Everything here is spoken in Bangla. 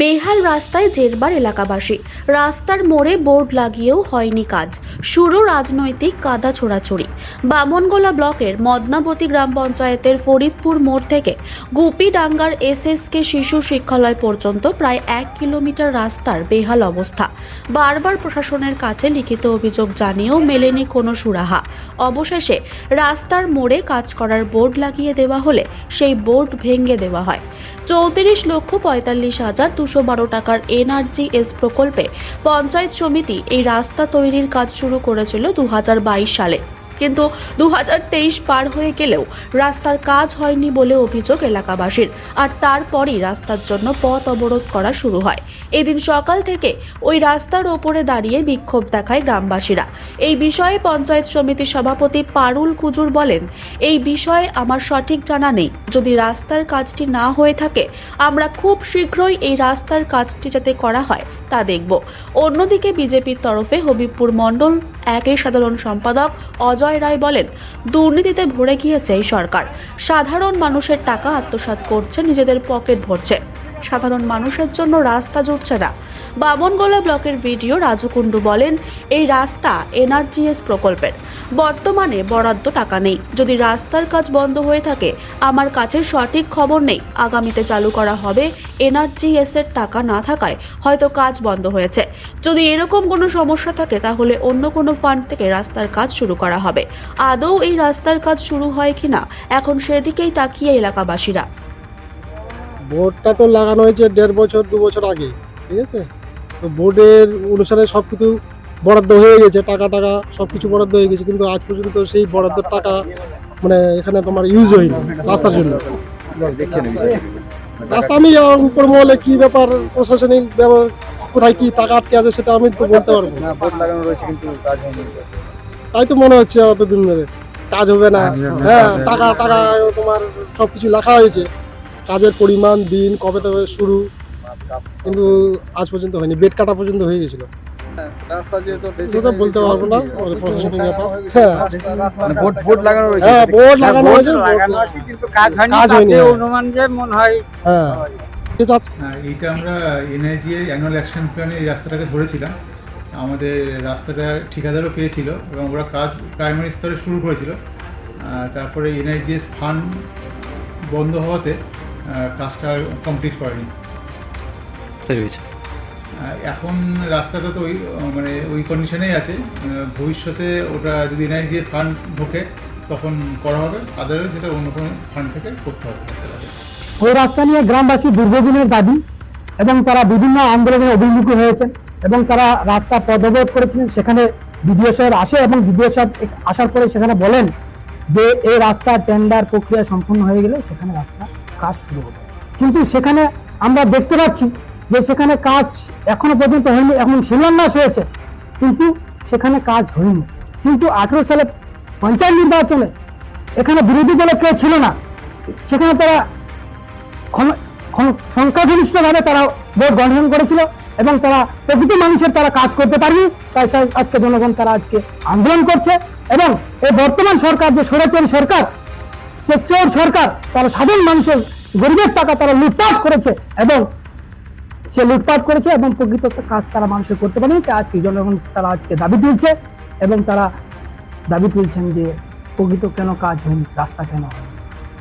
বেহাল রাস্তায় জেরবার এলাকাবাসী। রাস্তার মোড়ে বোর্ড লাগিয়েও হয়নি কাজ। শুরু রাজনৈতিক কাদা ছোড়াছড়ি। বামনগোলা ব্লকের মদনাবতী গ্রাম পঞ্চায়েতের ফরিদপুর মোড় থেকে গুপিডাঙ্গার এসএসকে শিশু শিক্ষালয় পর্যন্ত প্রায় এক কিলোমিটার রাস্তার বেহাল অবস্থা। বারবার প্রশাসনের কাছে লিখিত অভিযোগ জানিয়েও মেলেনি কোনো সুরাহা। অবশেষে রাস্তার মোড়ে কাজ করার বোর্ড লাগিয়ে দেওয়া হলে সেই বোর্ড ভেঙে দেওয়া হয়। চৌত্রিশ লক্ষ পঁয়তাল্লিশ হাজার দুশো বারো টাকার এনআরজিএস প্রকল্পে পঞ্চায়েত সমিতি এই রাস্তা তৈরির কাজ শুরু করেছিল দু হাজার বাইশ সালে। কিন্তু দু হাজার তেইশ পার হয়ে গেলেও রাস্তার কাজ হয়নি বলে অভিযোগ এলাকাবাসীর। আর তারপরই রাস্তার জন্য পথ অবরোধ করা শুরু হয়। এদিন সকাল থেকে ওই রাস্তার ওপরে দাঁড়িয়ে বিক্ষোভ দেখায় গ্রামবাসীরা। এই বিষয়ে পঞ্চায়েত সমিতির সভাপতি পারুল কুজুর বলেন, এই বিষয়ে আমার সঠিক জানা নেই। যদি রাস্তার কাজটি না হয়ে থাকে, আমরা খুব শীঘ্রই এই রাস্তার কাজটি যাতে করা হয় তা দেখব। অন্যদিকে বিজেপির তরফে হবিবপুর মণ্ডল একের সাধারণ সম্পাদক অজয় রায় বলেন, দুর্নীতিতে ভরে গিয়েছে এই সরকার। সাধারণ মানুষের টাকা আত্মসাৎ করছে, নিজেদের পকেট ভরছে। সাধারণ মানুষের জন্য রাস্তা জুটছে না। বামনগোলা ব্লকের ভিডিও রাজু কুণ্ডু বলেন, এই রাস্তা এনআরজিএস প্রকল্পের। বর্তমানে বরাদ্দ টাকা নেই। যদি রাস্তার কাজ বন্ধ হয়ে থাকে, আমার কাছে সঠিক খবর নেই। আগামীতে চালু করা হবে এনআরজিএস এর টাকা না থাকায় হয়তো কাজ বন্ধ হয়েছে। যদি এরকম কোনো সমস্যা থাকে, তাহলে অন্য কোনো ফান্ড থেকে রাস্তার কাজ শুরু করা হবে। আদৌ এই রাস্তার কাজ শুরু হয় কিনা, এখন সেদিকেই তাকিয়ে এলাকাবাসীরা। বোর্ডটা তো লাগানো হয়েছে দেড় বছর, দু বছর আগে, ঠিক আছে? বোর্ডের অনুসারে সব কিছু বরাদ্দ হয়ে গেছে টাকা টাকা সব কিছু বরাদ্দ হয়ে গেছে কিন্তু আজ পর্যন্ত সেই বরাদ্দের টাকা মানে এখানে তোমার ইউজ হয়নি রাস্তার জন্য। রাস্তা আমি উপর মহলে কি ব্যাপার প্রশাসনিক ব্যাপার কোথায় কি টাকা আটকে আছে সেটা আমি তো বলতে পারব না। না বোর্ড লাগানো রয়েছে কিন্তু কাজ হয়নি তাই তো মনে হচ্ছে অতদিন ধরে। কাজ হবে না। হ্যাঁ টাকা টাকা তোমার সব কিছু লেখা হয়েছে। কাজের পরিমাণ দিন কবে তবে শুরু কিন্তু আজ পর্যন্ত হয়নি। বেড কাটা পর্যন্ত হয়ে গেছিল। রাস্তা যেহেতু বেশি সেটা বলতে পারব না। আমাদের প্রশাসনিক ব্যাপার। হ্যাঁ মানে বোর্ড বোর্ড লাগানো রয়েছে হ্যাঁ বোর্ড হ্যাঁ, লাগানো হয়েছে বোর্ড লাগানো আছে কিন্তু কাজ হয়নি কাজ হয়নি, হ্যাঁ। অনুমান যে মনে হয় হ্যাঁ। ঠিক হ্যাঁ, এইটা আমরা এনআইজি অ্যানুয়াল অ্যাকশন প্ল্যানে এই রাস্তাটাকে ধরেছিলাম। আমাদের রাস্তাটা ঠিকাদারও পেয়েছিল এবং ওরা কাজ প্রাইমারি স্তরে শুরু করেছিল। তারপরে এনআইজিএস ফান্ড বন্ধ হওয়াতে কাজটা কমপ্লিট করেনি। আহ, এখন রাস্তাটা তো ওই মানে ওই কন্ডিশনেই আছে। ভবিষ্যতে ওটা যদি এনআইজিএস ফান্ড ঢোকে তখন করা হবে। আদারওয়াইজ সেটা অন্য কোনো ফান্ড থেকে করতে হবে। ওই রাস্তা নিয়ে গ্রামবাসী দীর্ঘদিনের দাবি এবং তারা বিভিন্ন আন্দোলনে অভিমুখী হয়েছেন এবং তারা রাস্তা পদবোধ করেছিলেন। সেখানে বিডিও সাহেব আসে এবং বিডিও সাহেব আসার পরে সেখানে বলেন যে এই রাস্তা টেন্ডার প্রক্রিয়া সম্পূর্ণ হয়ে গেলে সেখানে রাস্তা কাজ শুরু হবে। কিন্তু সেখানে আমরা দেখতে পাচ্ছি যে সেখানে কাজ এখনও পর্যন্ত হয়নি, এখন শিলান্যাস হয়েছে। কিন্তু সেখানে কাজ হয়নি। কিন্তু আঠেরো সালে পঞ্চায়েত নির্বাচনে এখানে বিরোধী দলে কেউ ছিল না। সেখানে তারা সংখ্যাগরিষ্ঠভাবে তারা ভোট গঠন করেছিল এবং তারা প্রকৃত মানুষের তারা কাজ করতে পারেনি। তাই আজকে জনগণ তারা আজকে আন্দোলন করছে এবং এই বর্তমান সরকার যে স্বৈরাচারী সরকার, যে চোর সরকার, তারা সাধারণ মানুষের গরিবের টাকা তারা লুটপাট করেছে এবং সে লুটপাট করেছে এবং প্রকৃত কাজ তারা মানুষের করতে পারেনি। তাই আজকে জনগণ তারা আজকে দাবি তুলছে এবং তারা দাবি তুলছেন যে প্রকৃত কেন কাজ হয়নি, রাস্তা কেন হয়নি?